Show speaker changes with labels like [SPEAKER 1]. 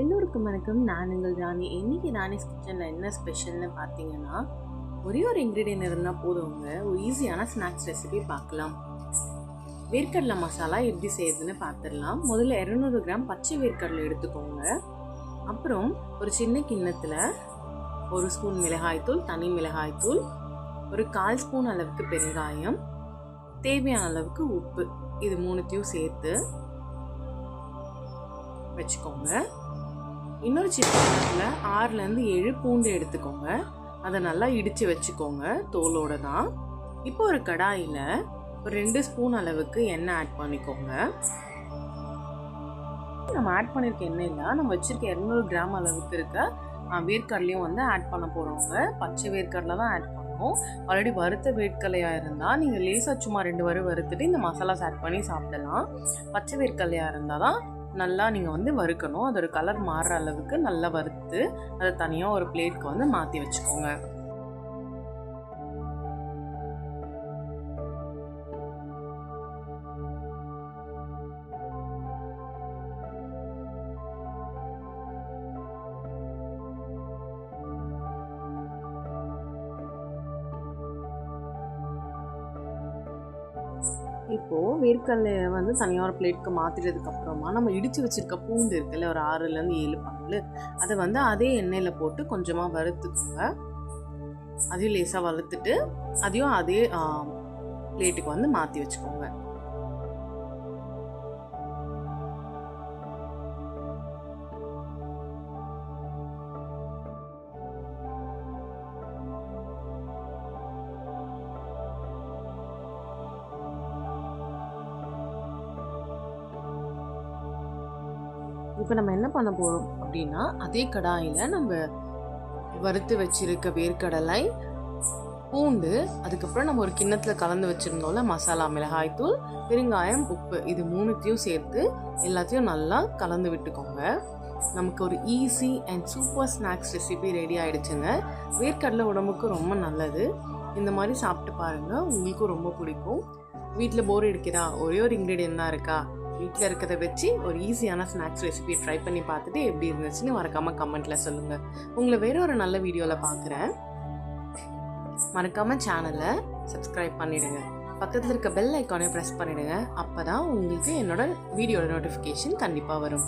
[SPEAKER 1] எல்லோருக்கும் வணக்கம். நான் உங்கள் ராணி. இன்னைக்கு ராணிஸ் கிச்சனில் என்ன ஸ்பெஷல்னு பார்த்தீங்கன்னா ஒரே ஒரு இன்க்ரீடியன்ட் இருந்தால் போதுவங்க ஒரு ஈஸியான ஸ்நாக்ஸ் ரெசிபி பார்க்கலாம். வேர்க்கடலை மசாலா எப்படி செய்யுதுன்னு பார்த்துடலாம். முதல்ல இரநூறு கிராம் பச்சை வேர்க்கடலை எடுத்துக்கோங்க. அப்புறம் ஒரு சின்ன கிண்ணத்தில் ஒரு ஸ்பூன் மிளகாய்த்தூள் தனி மிளகாய்த்தூள் ஒரு கால் ஸ்பூன் அளவுக்கு பெருங்காயம் தேவையான அளவுக்கு உப்பு. இது மூணுத்தையும் சேர்த்து வச்சுக்கோங்க. இன்னொரு சின்ன ஆறுலேருந்து ஏழு பூண்டு எடுத்துக்கோங்க. அதை நல்லா இடித்து வச்சுக்கோங்க. தோலோட தான். இப்போ ஒரு கடாயில் ஒரு ரெண்டு ஸ்பூன் அளவுக்கு எண்ணெய் ஆட் பண்ணிக்கோங்க. நம்ம ஆட் பண்ணியிருக்க எண்ணெயில் நம்ம வச்சுருக்க இரநூறு கிராம் அளவுக்கு இருக்க வேர்க்கடலையும் வந்து ஆட் பண்ண போகிறவங்க பச்சை வேர்க்கடலை தான் ஆட் பண்ணுவோம். ஆல்ரெடி வறுத்த வேர்க்கடலையாக இருந்தால் நீங்கள் லேசாக சும்மா ரெண்டு வரை வறுத்துட்டு இந்த மசாலாஸ் ஆட் பண்ணி சாப்பிடலாம். பச்சை வேர்க்கடலையாக இருந்தால் தான் நல்லா நீங்கள் வந்து வறுக்கணும். அதோட கலர் மாறுற அளவுக்கு நல்லா வறுத்து அதை தனியாக ஒரு பிளேட்க்கு வந்து மாற்றி வச்சுக்கோங்க. இப்போது வேர்க்கடலையை வந்து தனியாக ஒரு பிளேட்க்கு மாற்றிட்டதுக்கு அப்புறமா நம்ம இடித்து வச்சுருக்க பூண்டு இருக்குல்ல ஒரு ஆறுலேருந்து ஏழு பங்கு அதை வந்து அதே எண்ணெயில் போட்டு கொஞ்சமாக வறுத்துக்கோங்க. அதையும் லேசாக வறுத்துட்டு அதையும் அதே பிளேட்டுக்கு வந்து மாற்றி வச்சுக்கோங்க. இப்போ நம்ம என்ன பண்ண போகிறோம் அப்படின்னா அதே கடாயில் நம்ம வறுத்து வச்சிருக்க வேர்க்கடலை பூண்டு அதுக்கப்புறம் நம்ம ஒரு கிண்ணத்தில் கலந்து வச்சுருந்தோம்ல மசாலா மிளகாய்த்தூள் பெருங்காயம் உப்பு இது மூணுத்தையும் சேர்த்து எல்லாத்தையும் நல்லா கலந்து விட்டுக்கோங்க. நமக்கு ஒரு easy and super snacks recipe ready ஆகிடுச்சுங்க வேர்க்கடலை உடம்புக்கு ரொம்ப நல்லது. இந்த மாதிரி சாப்பிட்டு பாருங்கள் உங்களுக்கும் ரொம்ப பிடிக்கும். வீட்டில் போர் அடிக்கிறா ஒரே ஒரு இன்க்ரீடியன்ட் தான் இருக்கா? வீட்டில் இருக்கிறத வச்சு ஒரு ஈஸியான ஸ்நாக்ஸ் ரெசிபி ட்ரை பண்ணி பார்த்துட்டு எப்படி இருந்துச்சுன்னு மறக்காமல் கமெண்ட்டில் சொல்லுங்கள் உங்களை வேற ஒரு நல்ல வீடியோவில் பார்க்குறேன். மறக்காமல் சேனலை சப்ஸ்கிரைப் பண்ணிவிடுங்க பக்கத்தில் இருக்க பெல் ஐக்கானையும் ப்ரெஸ் பண்ணிவிடுங்க அப்போ தான் உங்களுக்கு என்னோட வீடியோட நோட்டிஃபிகேஷன் கண்டிப்பாக வரும்.